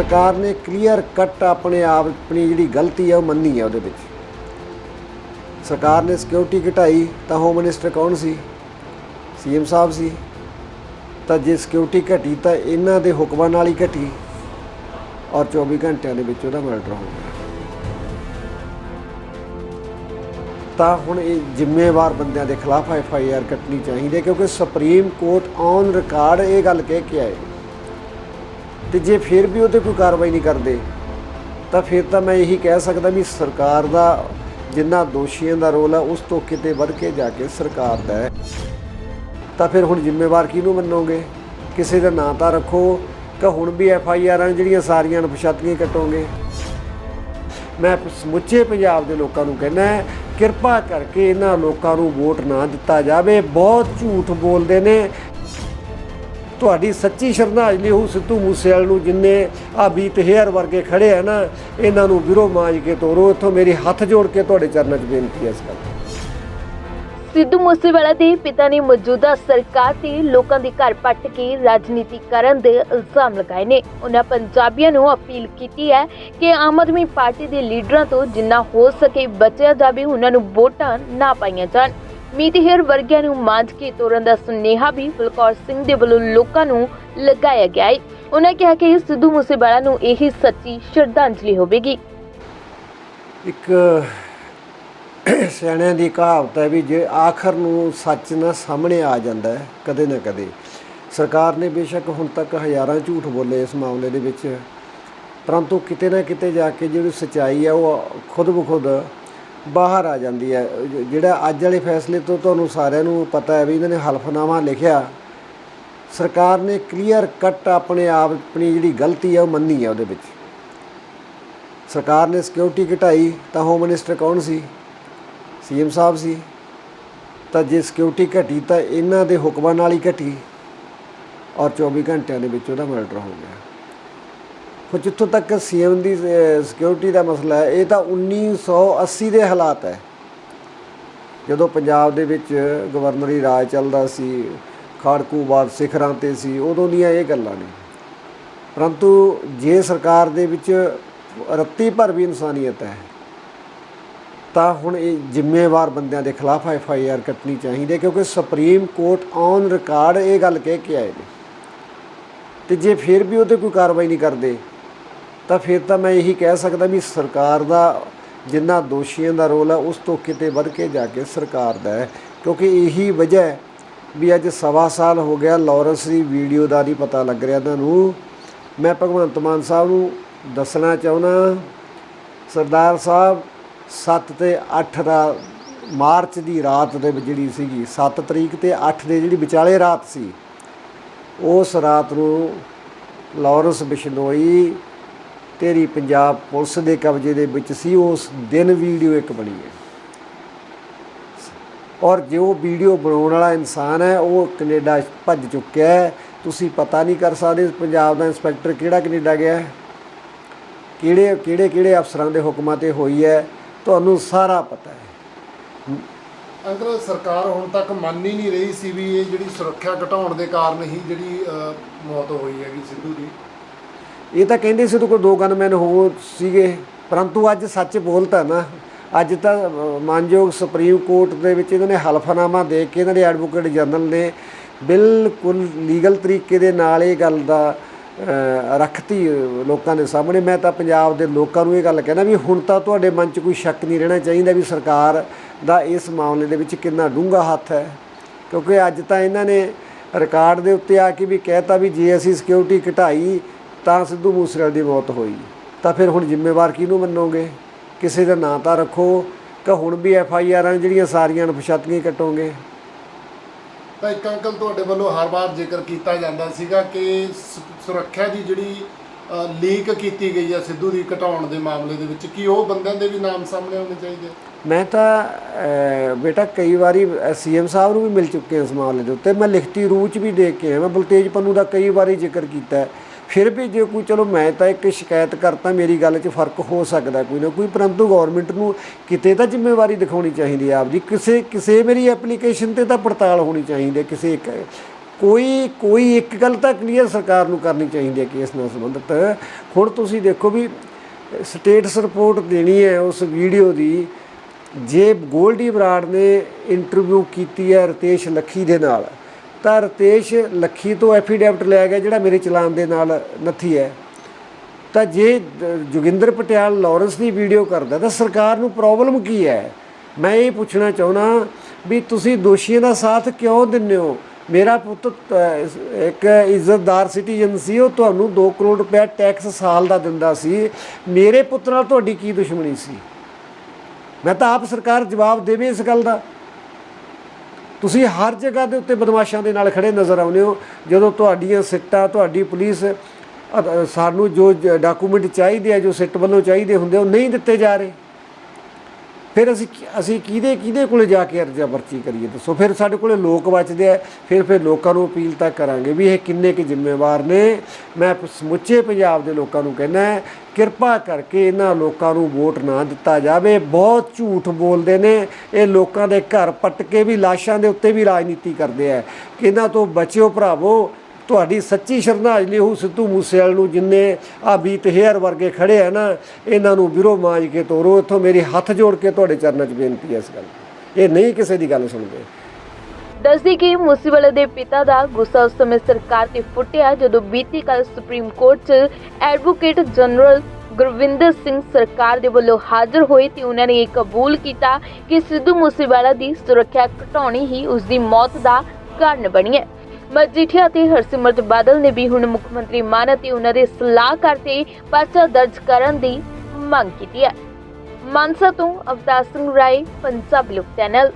ਸਰਕਾਰ ਨੇ clear cut ਆਪਣੇ ਆਪ, ਆਪਣੀ ਜਿਹੜੀ ਗਲਤੀ ਹੈ ਉਹ ਮੰਨੀ ਹੈ ਉਹਦੇ ਵਿੱਚ। ਸਰਕਾਰ ਨੇ ਸਿਕਿਉਰਿਟੀ ਘਟਾਈ ਤਾਂ ਹੋਮ ਮਿਨਿਸਟਰ ਕੌਣ ਸੀ? ਸੀਐਮ ਸਾਹਿਬ ਸੀ। ਤਾਂ ਜੇ ਸਿਕਿਉਰਿਟੀ ਘਟੀ ਤਾਂ ਇਹਨਾਂ ਦੇ ਹੁਕਮਾਂ ਨਾਲ ਹੀ ਘਟੀ ਔਰ 24 ਘੰਟਿਆਂ ਦੇ ਵਿੱਚ ਉਹਦਾ ਮਰਡਰ ਹੋ ਗਿਆ। ਤਾਂ ਹੁਣ ਇਹ ਜ਼ਿੰਮੇਵਾਰ ਬੰਦਿਆਂ ਦੇ ਖਿਲਾਫ ਐਫ ਆਈ ਆਰ ਕੱਟਣੀ ਚਾਹੀਦੀ ਹੈ ਕਿਉਂਕਿ ਸੁਪਰੀਮ ਕੋਰਟ ਔਨ ਰਿਕਾਰਡ ਇਹ ਗੱਲ ਕਹਿ ਕੇ ਆਏ ਤੇ ਜੇ ਫਿਰ ਵੀ ਉਹਤੇ ਕੋਈ ਕਾਰਵਾਈ ਨਹੀਂ ਕਰਦੇ ਤਾਂ ਫਿਰ ਤਾਂ ਮੈਂ ਇਹੀ ਕਹਿ ਸਕਦਾ ਵੀ ਸਰਕਾਰ ਦਾ ਜਿੰਨਾ ਦੋਸ਼ੀਆਂ ਦਾ ਰੋਲ ਹੈ ਉਸ ਤੋਂ ਕਿਤੇ ਵੱਧ ਕੇ ਜਾ ਕੇ ਸਰਕਾਰ ਦਾ ਹੈ। ਤਾਂ ਫਿਰ ਹੁਣ ਜ਼ਿੰਮੇਵਾਰ ਕਿਹਨੂੰ ਮੰਨੋਗੇ? ਕਿਸੇ ਦਾ ਨਾਂ ਤਾਂ ਰੱਖੋ ਕਿ ਹੁਣ ਵੀ ਐਫ ਆਈ ਆਰਾਂ ਜਿਹੜੀਆਂ ਸਾਰੀਆਂ ਅਣਪਛਾਤੀਆਂ ਕੱਟੋਗੇ। ਮੈਂ ਸਮੁੱਚੇ ਪੰਜਾਬ ਦੇ ਲੋਕਾਂ ਨੂੰ ਕਹਿੰਦਾ ਹੈ, ਕਿਰਪਾ ਕਰਕੇ ਇਹਨਾਂ ਲੋਕਾਂ ਨੂੰ ਵੋਟ ਨਾ ਦਿੱਤਾ ਜਾਵੇ। ਬਹੁਤ ਝੂਠ ਬੋਲਦੇ ਨੇ ਤੁਹਾਡੀ ਸੱਚੀ ਸ਼ਰਧਾਂਜਲੀ ਹੋ ਸਿੱਧੂ ਮੂਸੇਵਾਲ ਨੂੰ ਜਿੰਨੇ ਆ ਬੀਤ ਹੇਅਰ ਵਰਗੇ ਖੜੇ ਆ ਨਾ, ਇਹਨਾਂ ਨੂੰ ਵਿਰੋ ਮਾਜ ਕੇ ਤੋਰੋ। ਇੱਥੋਂ ਮੇਰੀ ਹੱਥ ਜੋੜ ਕੇ ਤੁਹਾਡੇ ਚਰਨਾਂ 'ਚ ਬੇਨਤੀ ਹੈ ਇਸ ਗੱਲ ਸਿੱਧੂ ਮੂਸੇਵਾਲਾ ਦੇ ਪਿਤਾ ਨੇ ਮੌਜੂਦਾ ਸਰਕਾਰ ਤੇ ਲੋਕਾਂ ਦੇ ਘਰ ਪੱਟ ਕੇ ਰਾਜਨੀਤੀ ਕਰਨ ਦੇ ਇਲਜ਼ਾਮ ਲਗਾਏ ਨੇ। ਉਹਨਾਂ ਪੰਜਾਬੀਆਂ ਨੂੰ ਅਪੀਲ ਕੀਤੀ ਹੈ ਕਿ ਆਮ ਆਦਮੀ ਪਾਰਟੀ ਦੇ ਲੀਡਰਾਂ ਤੋਂ ਜਿੰਨਾ ਹੋ ਸਕੇ ਬਚਿਆ ਜਾਵੇ, ਉਹਨਾਂ ਨੂੰ ਵੋਟਾਂ ਨਾ ਪਾਈਆਂ ਜਾਣ। ਮੀਤਹਿਰ ਵਰਗਿਆਂ ਨੂੰ ਮਾਂਜ ਕੇ ਤੋਰਨ ਦਾ ਸੁਨੇਹਾ ਵੀ ਬਲਕੌਰ ਸਿੰਘ ਦੇ ਵੱਲੋਂ ਲੋਕਾਂ ਨੂੰ ਲਗਾਇਆ ਗਿਆ ਹੈ ਉਹਨਾਂ ਕਿਹਾ ਕਿ ਸਿੱਧੂ ਮੂਸੇਵਾਲਾ ਨੂੰ ਇਹੀ ਸੱਚੀ ਸ਼ਰਧਾਂਜਲੀ ਹੋਵੇਗੀ। ਇੱਕ ਸਿਆਣਿਆਂ ਦੀ ਕਹਾਵਤ ਹੈ ਵੀ ਜੇ ਆਖਰ ਨੂੰ ਸੱਚ ਨਾ ਸਾਹਮਣੇ ਆ ਜਾਂਦਾ ਹੈ, ਕਦੇ ਨਾ ਕਦੇ। ਸਰਕਾਰ ਨੇ ਬੇਸ਼ੱਕ ਹੁਣ ਤੱਕ ਹਜ਼ਾਰਾਂ ਝੂਠ ਬੋਲੇ ਇਸ ਮਾਮਲੇ ਦੇ ਵਿੱਚ। ਪਰੰਤੂ ਕਿਤੇ ਨਾ ਕਿਤੇ ਜਾ ਕੇ ਜਿਹੜੀ ਸਚਾਈ ਹੈ ਉਹ ਖੁਦ ਬਖੁਦ ਬਾਹਰ ਆ ਜਾਂਦੀ ਹੈ। ਜਿਹੜਾ ਅੱਜ ਵਾਲੇ ਫੈਸਲੇ ਤੋਂ ਤੁਹਾਨੂੰ ਸਾਰਿਆਂ ਨੂੰ ਪਤਾ ਹੈ ਵੀ ਇਹਨਾਂ ਨੇ ਹਲਫਨਾਮਾ ਲਿਖਿਆ। ਸਰਕਾਰ ਨੇ ਕਲੀਅਰ ਕੱਟ ਆਪਣੇ ਆਪ, ਆਪਣੀ ਜਿਹੜੀ ਗਲਤੀ ਹੈ ਉਹ ਮੰਨੀ ਹੈ ਉਹਦੇ ਵਿੱਚ। ਸਰਕਾਰ ਨੇ ਸਿਕਿਉਰਿਟੀ ਘਟਾਈ ਤਾਂ ਹੋਮ ਮਿਨਿਸਟਰ ਕੌਣ ਸੀ? ਸੀਐਮ ਸਾਹਿਬ ਸੀ। ਤਾਂ ਜੇ ਸਿਕਿਉਰਿਟੀ ਘਟੀ ਤਾਂ ਇਹਨਾਂ ਦੇ ਹੁਕਮਾਂ ਨਾਲ ਹੀ ਘਟੀ। ਔਰ 24 ਘੰਟਿਆਂ ਦੇ ਵਿੱਚ ਉਹਦਾ ਮਰਡਰ ਹੋ ਗਿਆ। ਹੁਣ ਜਿੱਥੋਂ ਤੱਕ ਸੀਐਮ ਦੀ ਸਿਕਿਉਰਿਟੀ ਦਾ ਮਸਲਾ ਹੈ, ਇਹ ਤਾਂ 1980 ਦੇ ਹਾਲਾਤ ਹੈ। ਜਦੋਂ ਪੰਜਾਬ ਦੇ ਵਿੱਚ ਗਵਰਨਰੀ ਰਾਜ ਚੱਲਦਾ ਸੀ ਖਾੜਕੂਬਾਦ ਸਿਖਰਾਂ ਤੇ ਸੀ, ਉਦੋਂ ਦੀਆਂ ਇਹ ਗੱਲਾਂ ਨੇ। ਪਰੰਤੂ ਜੇ ਸਰਕਾਰ ਦੇ ਵਿੱਚ ਰੱਤੀ ਭਰ ਵੀ ਇਨਸਾਨੀਅਤ ਹੈ, ਤਾਂ ਹੁਣ ਇਹ ਜ਼ਿੰਮੇਵਾਰ ਬੰਦਿਆਂ ਦੇ ਖਿਲਾਫ ਐਫ ਆਈ ਆਰ ਕੱਟਣੀ ਚਾਹੀਦੀ ਹੈ, ਕਿਉਂਕਿ ਸੁਪਰੀਮ ਕੋਰਟ ਔਨ ਰਿਕਾਰਡ ਇਹ ਗੱਲ ਕਹਿ ਕੇ ਆਏ ਨੇ। ਤੇ ਜੇ ਫਿਰ ਵੀ ਉਹਦੇ ਕੋਈ ਕਾਰਵਾਈ ਨਹੀਂ ਕਰਦੇ ਤਾਂ ਫਿਰ ਤਾਂ ਮੈਂ ਇਹੀ ਕਹਿ ਸਕਦਾ ਵੀ ਸਰਕਾਰ ਦਾ ਜਿੰਨਾ ਦੋਸ਼ੀਆਂ ਦਾ ਰੋਲ ਹੈ ਉਸ ਤੋਂ ਕਿਤੇ ਵੱਧ ਕੇ ਜਾ ਕੇ ਸਰਕਾਰ ਦਾ ਹੈ। ਕਿਉਂਕਿ ਇਹੀ ਵਜ੍ਹਾ ਹੈ ਵੀ ਅੱਜ ਸਵਾ ਸਾਲ ਹੋ ਗਿਆ ਲਾਰੈਂਸ ਦੀ ਵੀਡੀਓ ਦਾ ਨਹੀਂ ਪਤਾ ਲੱਗ ਰਿਹਾ ਤੁਹਾਨੂੰ ਮੈਂ ਭਗਵੰਤ ਮਾਨ ਸਾਹਿਬ ਨੂੰ ਦੱਸਣਾ ਚਾਹੁੰਦਾ, ਸਰਦਾਰ ਸਾਹਿਬ 7 ਤੇ 8 ਦਾ ਮਾਰਚ ਦੀ ਰਾਤ ਦੇ ਜਿਹੜੀ ਸੀਗੀ 7 ਤਰੀਕ ਤੇ 8 ਦੇ ਜਿਹੜੀ ਵਿਚਾਲੇ ਰਾਤ ਸੀ, ਉਸ ਰਾਤ ਨੂੰ ਲਾਰੈਂਸ ਬਿਸ਼ਨੋਈ ਤੇਰੀ ਪੰਜਾਬ ਪੁਲਿਸ ਦੇ ਕਬਜ਼ੇ ਦੇ ਵਿੱਚ ਸੀ, ਉਸ ਦਿਨ ਵੀਡੀਓ ਇੱਕ ਬਣੀ ਹੈ। ਔਰ ਜੋ ਵੀਡੀਓ ਬਣਾਉਣ ਵਾਲਾ ਇਨਸਾਨ ਹੈ, ਉਹ ਕੈਨੇਡਾ ਭੱਜ ਚੁੱਕਿਆ ਹੈ। ਤੁਸੀਂ ਪਤਾ ਨਹੀਂ ਕਰ ਸਕਦੇ ਪੰਜਾਬ ਦਾ ਇੰਸਪੈਕਟਰ ਕਿਹੜਾ ਕੈਨੇਡਾ ਗਿਆ ਹੈ। ਕਿਹੜੇ ਕਿਹੜੇ ਕਿਹੜੇ ਅਫਸਰਾਂ ਦੇ ਹੁਕਮਾਂ ਤੇ ਹੋਈ ਹੈ, ਤੁਹਾਨੂੰ ਸਾਰਾ ਪਤਾ ਹੈ। ਅੰਕਲ, ਸਰਕਾਰ ਹੁਣ ਤੱਕ ਮੰਨ ਹੀ ਨਹੀਂ ਰਹੀ ਸੀ ਵੀ ਇਹ ਜਿਹੜੀ ਸੁਰੱਖਿਆ ਘਟਾਉਣ ਦੇ ਕਾਰਨ ਹੀ ਜਿਹੜੀ ਮੌਤ ਹੋਈ ਹੈਗੀ ਸਿੱਧੂ ਦੀ। ਇਹ ਤਾਂ ਕਹਿੰਦੇ ਸੀ ਉਹਦੇ ਕੋਲ ਦੋ ਗਨਮੈਨ ਹੋ ਸੀਗੇ ਪਰੰਤੂ ਅੱਜ ਸੱਚ ਬੋਲਤਾ ਨਾ। ਅੱਜ ਤਾਂ ਮਾਨਯੋਗ ਸੁਪਰੀਮ ਕੋਰਟ ਦੇ ਵਿੱਚ ਇਹਨਾਂ ਨੇ ਹਲਫਨਾਮਾ ਦੇ ਕੇ ਇਹਨਾਂ ਦੇ ਐਡਵੋਕੇਟ ਜਨਰਲ ਨੇ ਬਿਲਕੁਲ ਲੀਗਲ ਤਰੀਕੇ ਦੇ ਨਾਲ ਇਹ ਗੱਲ ਦਾ ਅ, ਰੱਖਤੀ ਲੋਕਾਂ ਦੇ ਸਾਹਮਣੇ। ਮੈਂ ਤਾਂ ਪੰਜਾਬ ਦੇ ਲੋਕਾਂ ਨੂੰ ਇਹ ਗੱਲ ਕਹਿਣਾ ਵੀ ਹੁਣ ਤਾਂ ਤੁਹਾਡੇ ਮਨ 'ਚ ਕੋਈ ਸ਼ੱਕ ਨਹੀਂ ਰਹਿਣਾ ਚਾਹੀਦਾ ਵੀ ਸਰਕਾਰ ਦਾ ਇਸ ਮਾਮਲੇ ਦੇ ਵਿੱਚ ਕਿੰਨਾ ਡੂੰਘਾ ਹੱਥ ਹੈ। ਕਿਉਂਕਿ ਅੱਜ ਤਾਂ ਇਹਨਾਂ ਨੇ ਰਿਕਾਰਡ ਦੇ ਉੱਤੇ ਆ ਕੇ ਵੀ ਕਹਿਤਾ ਵੀ ਜੇ ਅਸੀਂ ਸਿਕਿਉਰਿਟੀ ਘਟਾਈ ਤਾਂ ਸਿੱਧੂ ਮੂਸੇਵਾਲੇ ਦੀ ਮੌਤ ਹੋਈ। ਤਾਂ ਫਿਰ ਹੁਣ ਜ਼ਿੰਮੇਵਾਰ ਕਿਹਨੂੰ ਮੰਨੋਗੇ? ਕਿਸੇ ਦਾ ਨਾਂ ਤਾਂ ਰੱਖੋ ਕਿ ਹੁਣ ਵੀ ਐਫ ਆਈ ਆਰਾਂ ਜਿਹੜੀਆਂ ਸਾਰੀਆਂ ਅਣਪਛਾਤੀਆਂ ਕੱਟੋਗੇ। ਤਾਂ ਇੱਕ ਅੰਕਲ ਤੁਹਾਡੇ ਵੱਲੋਂ ਹਰ ਵਾਰ ਜ਼ਿਕਰ ਕੀਤਾ ਜਾਂਦਾ ਸੀਗਾ ਕਿ ਸੁਰੱਖਿਆ ਦੀ ਜਿਹੜੀ ਲੀਕ ਕੀਤੀ ਗਈ ਹੈ ਸਿੱਧੂ ਦੀ ਘਟਾਉਣ ਦੇ ਮਾਮਲੇ ਦੇ ਵਿੱਚ ਕੀ ਉਹ ਬੰਦਿਆਂ ਦੇ ਵੀ ਨਾਮ ਸਾਹਮਣੇ ਆਉਣੇ ਚਾਹੀਦੇ? ਮੈਂ ਤਾਂ ਬੇਟਾ ਕਈ ਵਾਰੀ ਸੀਐਮ ਸਾਹਿਬ ਨੂੰ ਵੀ ਮਿਲ ਚੁੱਕੇ ਇਸ ਮਾਮਲੇ ਦੇ ਉੱਤੇ। ਮੈਂ ਲਿਖਤੀ ਰੂਪ ਚ ਵੀ ਦੇਖ ਕੇ ਆਇਆ। ਮੈਂ ਬਲਤੇਜ ਪੰਨੂ ਦਾ ਕਈ ਵਾਰੀ ਜ਼ਿਕਰ ਕੀਤਾ। ਫਿਰ ਵੀ ਜੇ ਕੋਈ, ਚਲੋ ਮੈਂ ਤਾਂ ਇੱਕ ਸ਼ਿਕਾਇਤ ਕਰਤਾ, ਮੇਰੀ ਗੱਲ 'ਚ ਫ਼ਰਕ ਹੋ ਸਕਦਾ ਕੋਈ ਨਾ ਕੋਈ, ਪਰੰਤੂ ਗਵਰਨਮੈਂਟ ਨੂੰ ਕਿਤੇ ਤਾਂ ਜ਼ਿੰਮੇਵਾਰੀ ਦਿਖਾਉਣੀ ਚਾਹੀਦੀ ਹੈ ਆਪਦੀ। ਕਿਸੇ ਕਿਸੇ ਮੇਰੀ ਐਪਲੀਕੇਸ਼ਨ ਤੇ ਤਾਂ ਪੜਤਾਲ ਹੋਣੀ ਚਾਹੀਦੀ ਹੈ, ਕਿਸੇ ਇੱਕ, ਕੋਈ ਕੋਈ ਇੱਕ ਗੱਲ ਤਾਂ ਕਲੀਅਰ ਸਰਕਾਰ ਨੂੰ ਕਰਨੀ ਚਾਹੀਦੀ ਹੈ ਕੇਸ ਨਾਲ ਸੰਬੰਧਿਤ। ਹੁਣ ਤੁਸੀਂ ਦੇਖੋ ਵੀ ਸਟੇਟਸ ਰਿਪੋਰਟ ਦੇਣੀ ਹੈ ਉਸ ਵੀਡੀਓ ਦੀ, ਜੇ ਗੋਲਡੀ ਬਰਾੜ ਨੇ ਇੰਟਰਵਿਊ ਕੀਤੀ ਹੈ ਰਤੇਸ਼ ਲੱਖੀ ਦੇ ਨਾਲ ਤਾਂ ਰਤੇਸ਼ ਲੱਖੀ ਤੋਂ ਐਫੀਡੈਵਿਟ ਲਿਆ ਗਿਆ ਜਿਹੜਾ ਮੇਰੇ ਚਲਾਨ ਦੇ ਨਾਲ ਨੱਥੀ ਹੈ। ਤਾਂ ਜੇ ਜੋਗਿੰਦਰ ਪਟਿਆਲ ਲਾਰੈਂਸ ਦੀ ਵੀਡੀਓ ਕਰਦਾ ਤਾਂ ਸਰਕਾਰ ਨੂੰ ਪ੍ਰੋਬਲਮ ਕੀ ਹੈ? ਮੈਂ ਇਹ ਪੁੱਛਣਾ ਚਾਹੁੰਦਾ ਵੀ ਤੁਸੀਂ ਦੋਸ਼ੀਆਂ ਦਾ ਸਾਥ ਕਿਉਂ ਦਿੰਦੇ ਹੋ? ਮੇਰਾ ਪੁੱਤ ਇੱਕ ਇੱਜ਼ਤਦਾਰ ਸਿਟੀਜ਼ਨ ਸੀ, ਉਹ ਤੁਹਾਨੂੰ 2 ਕਰੋੜ ਰੁਪਏ ਟੈਕਸ ਸਾਲ ਦਾ ਦਿੰਦਾ ਸੀ। ਮੇਰੇ ਪੁੱਤ ਨਾਲ ਤੁਹਾਡੀ ਕੀ ਦੁਸ਼ਮਣੀ ਸੀ? ਮੈਂ ਤਾਂ ਆਪ ਸਰਕਾਰ ਜਵਾਬ ਦੇਵੇ ਇਸ ਗੱਲ ਦਾ। ਤੁਸੀਂ ਹਰ ਜਗ੍ਹਾ ਦੇ ਉੱਤੇ ਬਦਮਾਸ਼ਾਂ ਦੇ ਨਾਲ ਖੜੇ ਨਜ਼ਰ ਆਉਂਦੇ ਹੋ। ਜਦੋਂ ਤੁਹਾਡੀਆਂ ਸਿੱਟਾਂ, ਤੁਹਾਡੀ ਪੁਲਿਸ ਸਾਨੂੰ ਜੋ ਡਾਕੂਮੈਂਟ ਚਾਹੀਦੇ ਆ, ਜੋ ਸਿੱਟ ਵੱਲੋਂ ਚਾਹੀਦੇ ਹੁੰਦੇ ਉਹ ਨਹੀਂ ਦਿੱਤੇ ਜਾ ਰਹੇ। ਫਿਰ ਅਸੀਂ ਅਸੀਂ ਕਿਹਦੇ ਕਿਹਦੇ ਕੋਲੇ ਜਾ ਕੇ ਅਰਜ਼ਾ ਪਰਚੀ ਕਰੀਏ? ਦੱਸੋ। ਫਿਰ ਸਾਡੇ ਕੋਲੇ ਲੋਕ ਬਚਦੇ ਆ। ਫਿਰ ਫਿਰ ਲੋਕਾਂ ਨੂੰ ਅਪੀਲ ਤਾਂ ਕਰਾਂਗੇ ਵੀ ਇਹ ਕਿੰਨੇ ਕੁ ਜ਼ਿੰਮੇਵਾਰ ਨੇ। ਮੈਂ ਸਮੁੱਚੇ ਪੰਜਾਬ ਦੇ ਲੋਕਾਂ ਨੂੰ ਕਹਿੰਦਾ ਕਿਰਪਾ ਕਰਕੇ ਇਹਨਾਂ ਲੋਕਾਂ ਨੂੰ ਵੋਟ ਨਾ ਦਿੱਤਾ ਜਾਵੇ। ਬਹੁਤ ਝੂਠ ਬੋਲਦੇ ਨੇ। ਇਹ ਲੋਕਾਂ ਦੇ ਘਰ ਪੱਟ ਕੇ ਵੀ ਲਾਸ਼ਾਂ ਦੇ ਉੱਤੇ ਵੀ ਰਾਜਨੀਤੀ ਕਰਦੇ ਆ। ਇਹਨਾਂ ਤੋਂ ਬਚਿਓ ਭਰਾਵੋ। ਤੁਹਾਡੀ ਸੱਚੀ ਸ਼ਰਧਾਂਜਲੀ ਹੋਊ ਸਿੱਧੂ ਮੂਸੇਵਾਲ ਨੂੰ ਜਿੰਨੇ ਆ ਬੀਤ ਹੇਅਰ ਵਰਗੇ ਖੜੇ ਆ ਨਾ, ਇਹਨਾਂ ਨੂੰ ਵਿਰੋ ਮਾਜ ਕੇ ਤੋਰੋ। ਇੱਥੋਂ ਮੇਰੀ ਹੱਥ ਜੋੜ ਕੇ ਤੁਹਾਡੇ ਚਰਨਾਂ 'ਚ ਬੇਨਤੀ ਹੈ ਇਸ ਗੱਲ ਇਹ ਨਹੀਂ ਕਿਸੇ ਦੀ ਗੱਲ ਸੁਣਦੇ। ਦੱਸਦੀ ਕਿ ਮੂਸੇਵਾਲੇ ਦੇ ਪਿਤਾ ਦਾ ਗੁੱਸਾ ਉਸ ਸਮੇਂ ਸਰਕਾਰ ਤੇ ਫੁੱਟਿਆ, ਜਦੋਂ ਬੀਤੀ ਕੱਲ ਸੁਪਰੀਮ ਕੋਰਟ 'ਚ ਐਡਵੋਕੇਟ ਜਨਰਲ ਗੁਰਵਿੰਦਰ ਸਿੰਘ ਸਰਕਾਰ ਦੇ ਵੱਲੋਂ ਹਾਜ਼ਰ ਹੋਏ ਤੇ ਉਹਨਾਂ ਨੇ ਇਹ ਕਬੂਲ ਕੀਤਾ ਕਿ ਸਿੱਧੂ ਮੂਸੇਵਾਲਾ ਦੀ ਸੁਰੱਖਿਆ ਘਟਾਉਣੀ ਹੀ ਉਸ ਦੀ ਮੌਤ ਦਾ ਕਾਰਨ ਬਣੀ ਹੈ। ਮਜੀਠੀਆ ਤੇ ਹਰਸਿਮਰਤ ਬਾਦਲ ਨੇ ਵੀ ਹੁਣ ਮੁੱਖ ਮੰਤਰੀ ਮਾਨ ਅਤੇ ਉਹਨਾਂ ਦੇ ਸਲਾਹਕਾਰ ਤੇ ਪਰਚਾ ਦਰਜ ਕਰਨ ਦੀ ਮੰਗ ਕੀਤੀ ਹੈ। ਮਾਨਸਾ ਤੋਂ ਅਵਤਾਰ ਸਿੰਘ ਰਾਏ, ਪੰਜਾਬ ਲੋਕ ਚੈਨਲ।